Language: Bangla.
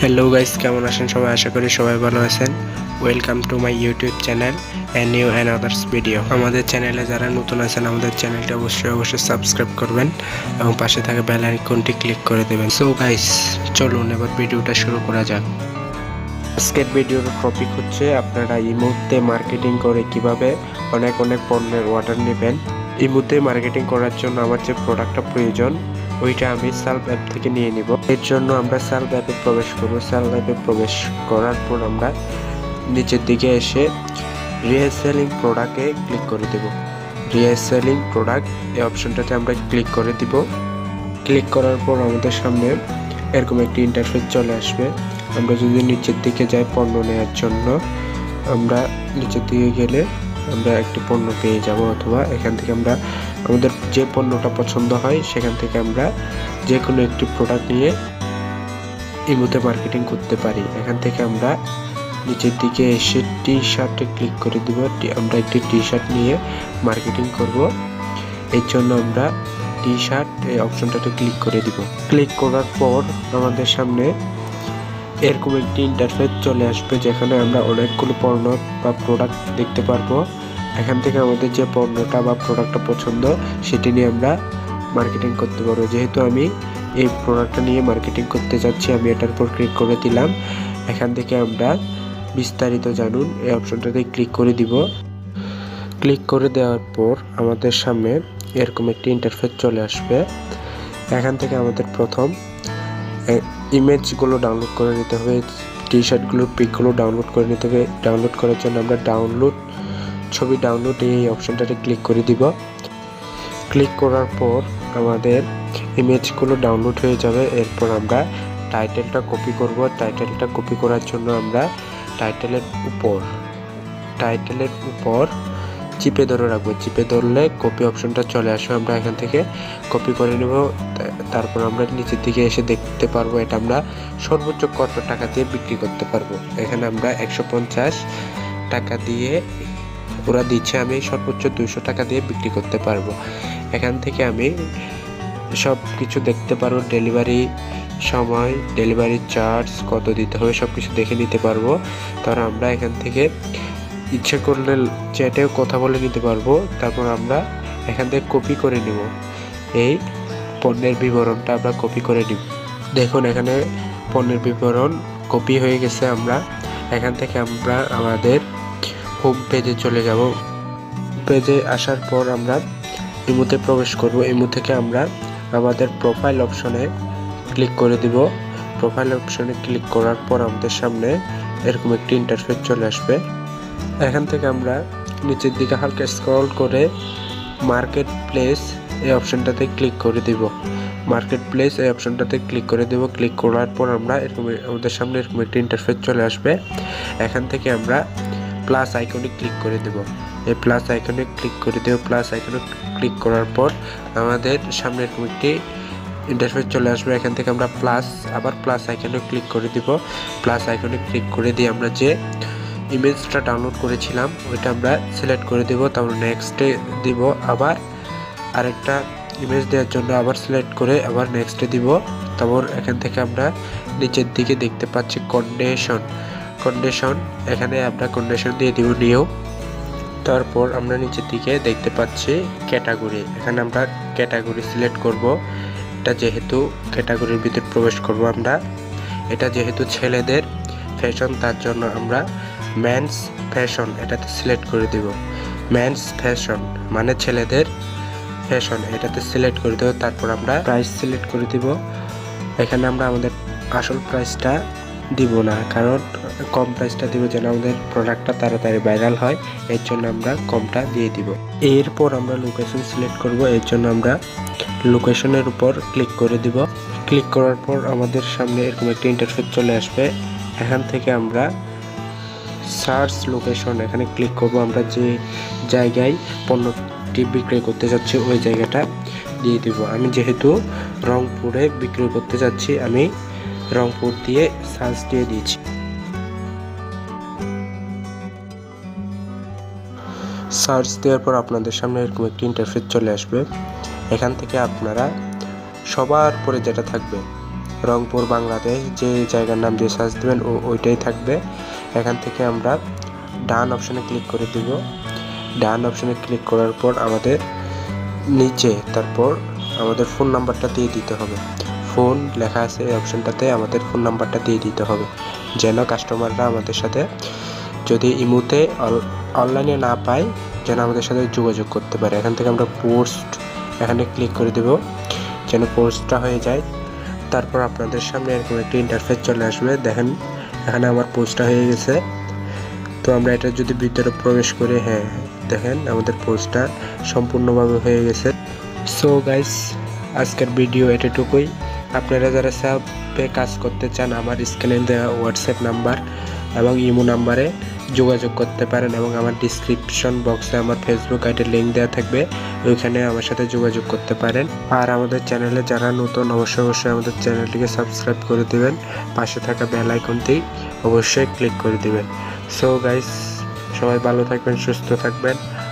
হ্যালো গাইস কেমন আছেন সবাই? আশা করি সবাই ভালো আছেন। Welcome to my YouTube channel and new and others video আমাদের চ্যানেলে যারা নতুন আছেন, আমাদের চ্যানেলটা অবশ্যই অবশ্যই সাবস্ক্রাইব করবেন এবং পাশে থাকা বেল আইকনটি ক্লিক করে দেবেন। সো গাইস চলুন এবার ভিডিওটা শুরু করা যাক। আজকের ভিডিওর টপিক হচ্ছে, আপনারা এই মুহূর্তে মার্কেটিং করে কীভাবে অনেক অনেক পণ্যের অর্ডার নেবেন। এই মুহূর্তে মার্কেটিং করার জন্য আমার যে প্রোডাক্টটা প্রয়োজন ওইটা আমি সার্ভ অ্যাপ থেকে নিয়ে নিব। এর জন্য আমরা সার্ভ অ্যাপে প্রবেশ করব। সার্ভ অ্যাপে প্রবেশ করার পর আমরা নিচের দিকে এসে রিয়েসেলিং প্রোডাক্টে ক্লিক করে দেব। রিয়েসেলিং প্রোডাক্ট এই অপশনটাতে আমরা ক্লিক করে দিব। ক্লিক করার পর আমাদের সামনে এরকম একটি ইন্টারফেস চলে আসবে। আমরা যদি নিচের দিকে যাই পণ্য নেওয়ার জন্য, আমরা নিচের দিকে গেলে আমরা একটি পণ্য পেয়ে যাব অথবা এখান থেকে আমরা আমাদের যে পণ্যটা পছন্দ হয়, সেখান থেকে আমরা যে কোনো একটি প্রোডাক্ট নিয়ে ইমোতে মার্কেটিং করতে পারি। এখান থেকে আমরা নিচের দিকে এসে টি শার্টে ক্লিক করে দিব। আমরা একটি টি শার্ট নিয়ে মার্কেটিং করব। এর জন্য আমরা টি শার্ট এই অপশনটাতে ক্লিক করে দিব। ক্লিক করার পর আমাদের সামনে এরকম একটি ইন্টারফেস চলে আসবে, যেখানে আমরা অনেকগুলো পণ্য বা প্রোডাক্ট দেখতে পারব। এখান থেকে আমাদের যে পণ্যটা বা প্রোডাক্টটা পছন্দ, সেটি নিয়ে আমরা মার্কেটিং করতে পারব। যেহেতু আমি এই প্রোডাক্টটা নিয়ে মার্কেটিং করতে যাচ্ছি, আমি এটার উপর ক্লিক করে দিলাম। এখান থেকে আমরা বিস্তারিত জানুন, এই অপশনটাতে ক্লিক করে দিব। ক্লিক করে দেওয়ার পর আমাদের সামনে এরকম একটি ইন্টারফেস চলে আসবে। এখান থেকে আমাদের প্রথম ইমেজগুলো ডাউনলোড করে নিতে হবে টি শার্টগুলোর পিকগুলো ডাউনলোড করে নিতে হবে। ডাউনলোড করার জন্য আমরা ডাউনলোড ছবি ডাউনলোড এই অপশনটাতে ক্লিক করে দিব। ক্লিক করার পর আমাদের ইমেজগুলো ডাউনলোড হয়ে যাবে। এরপর আমরা টাইটেলটা কপি করব। টাইটেলটা কপি করার জন্য আমরা টাইটেলের উপর টাইটেলের উপর চিপে ধরে রাখব। চিপে ধরলে কপি অপশনটা চলে আসবে আমরা এখান থেকে কপি করে নেব। তারপর আমরা নিচের দিকে এসে দেখতে পারব এটা আমরা সর্বোচ্চ কত টাকা দিয়ে বিক্রি করতে পারব। এখানে আমরা একশো পঞ্চাশ টাকা দিয়ে ওরা দিচ্ছে, আমি সর্বোচ্চ দুইশো টাকা দিয়ে বিক্রি করতে পারব। এখান থেকে আমি সব কিছু দেখতে পারব, ডেলিভারি সময়, ডেলিভারি চার্জ, কত দিতে হবে সব কিছু দেখে নিতে পারব। তারপর আমরা এখান থেকে ইচ্ছে করলে চ্যাটেও কথা বলে নিতে পারব। তারপর আমরা এখান থেকে কপি করে নেব। এই পণ্যের বিবরণটা আমরা কপি করে নিব। দেখুন, এখানে পণ্যের বিবরণ কপি হয়ে গেছে আমরা। এখান থেকে আমরা আমাদের হোম পেজে চলে যাব। পেজে আসার পর আমরা ইমুতে প্রবেশ করব। ইমো থেকে আমরা আমাদের প্রোফাইল অপশনে ক্লিক করে দিব। প্রোফাইল অপশনে ক্লিক করার পর আমাদের সামনে এরকম একটি ইন্টারফেস চলে আসবে। এখান থেকে আমরা নিচের দিকে হালকা স্ক্রল করে মার্কেট প্লেস এই অপশনটাতে ক্লিক করে দিব। মার্কেট প্লেস এই অপশনটাতে ক্লিক করে দেব। ক্লিক করার পর আমরা এরকম আমাদের সামনে এরকম একটি ইন্টারফেস চলে আসবে। এখান থেকে আমরা প্লাস আইকনে ক্লিক করে দেব। এই প্লাস আইকনে ক্লিক করে দেব প্লাস আইকনে ক্লিক করার পর আমাদের সামনে এরকম একটি ইন্টারফেস চলে আসবে। এখান থেকে আমরা প্লাস আবার প্লাস আইকনে ক্লিক করে দিব। প্লাস আইকনে ক্লিক করে দিয়ে আমরা যে ইমেজটা ডাউনলোড করেছিলাম, ওইটা আমরা সিলেক্ট করে দেব। তারপর নেক্সটে দিব, আবার আরেকটা ইমেজ দেওয়ার জন্য আবার সিলেক্ট করে আবার নেক্সটে দিব। তারপর এখান থেকে আমরা নিচের দিকে দেখতে পাচ্ছি কন্ডিশন কন্ডিশন এখানে আমরা কন্ডিশন দিয়ে দিব নিয়েও তারপর আমরা নিচের দিকে দেখতে পাচ্ছি ক্যাটাগরি এখানে আমরা ক্যাটাগরি সিলেক্ট করব, এটা যেহেতু ক্যাটাগরির ভিতরে প্রবেশ করব আমরা, এটা যেহেতু ছেলেদের ফ্যাশন তার জন্য আমরা ম্যানস ফ্যাশন এটাতে সিলেক্ট করে দিব ম্যানস ফ্যাশন মানে ছেলেদের ফ্যাশন এটাতে সিলেক্ট করে দেবো, তারপর আমরা প্রাইস সিলেক্ট করে দিব, এখানে আমরা আমাদের আসল প্রাইসটা দিব না, কারণ কম প্রাইসটা দিব যেন আমাদের প্রোডাক্টটা তাড়াতাড়ি ভাইরাল হয়, এর জন্য আমরা কমটা দিয়ে দিব। এরপর আমরা লোকেশন সিলেক্ট করব, এর জন্য আমরা লোকেশনের উপর ক্লিক করে দিব। ক্লিক করার পর আমাদের সামনে এরকম একটা ইন্টারফেস চলে আসবে। এখান থেকে আমরা সার্চ লোকেশন এখানে ক্লিক করব, আমরা যে জায়গায় পণ্যটি বিক্রয় করতে যাচ্ছি, ওই জায়গাটা দিয়ে দিব। আমি যেহেতু রংপুরে বিক্রয় করতে যাচ্ছি, আমি রংপুর দিয়ে সার্চ দিয়ে দিয়েছি। সার্চ দেওয়ার পর আপনাদের সামনে এরকম একটি ইন্টারফেস চলে আসবে। এখান থেকে আপনারা সবার পরে যেটা থাকবে, রংপুর, বাংলাদেশ, যে জায়গার নাম দিয়ে সার্চ দেবেন, ও ওইটাই থাকবে। এখান থেকে আমরা ডান অপশনে ক্লিক করে দিব। ডান অপশনে ক্লিক করার পর আমাদের নিচে, তারপর আমাদের ফোন নাম্বারটা দিয়ে দিতে হবে। ফোন লেখা আছে এই অপশনটাতে, আমাদের ফোন নাম্বারটা দিয়ে দিতে হবে। যেন কাস্টমাররা আমাদের সাথে যদি ইমুতে অনলাইনে না পায়, যেন আমাদের সাথে যোগাযোগ করতে পারে। এখান থেকে আমরা পোস্ট এখানে ক্লিক করে দেব, যেন পোস্টটা হয়ে যায়। তারপর আপনাদের সামনে এরকম একটি ইন্টারফেস চলে আসবে। দেখেন, এখানে আমার পোস্টটা হয়ে গেছে। তো আমরা এটা যদি ভিতরে প্রবেশ করি হ্যাঁ দেখেন, আমাদের পোস্টটা সম্পূর্ণভাবে হয়ে গেছে। সো গাইস আজকের ভিডিও এতটুকুই। আপনারা যারা সাপে কাজ করতে চান, আমার স্ক্রিনে দেওয়া হোয়াটসঅ্যাপ নাম্বার এবং ইমো নাম্বারে যোগাযোগ করতে পারেন এবং আমার ডিসক্রিপশন বক্সে আমার ফেসবুক আইডির লিঙ্ক দেওয়া থাকবে, ওইখানে আমার সাথে যোগাযোগ করতে পারেন। আর আমাদের চ্যানেলে যারা নতুন, অবশ্যই অবশ্যই আমাদের চ্যানেলটিকে সাবস্ক্রাইব করে দিবেন। পাশে থাকা বেল আইকনটি অবশ্যই ক্লিক করে দেবেন। সো গাইস সবাই ভালো থাকবেন, সুস্থ থাকবেন।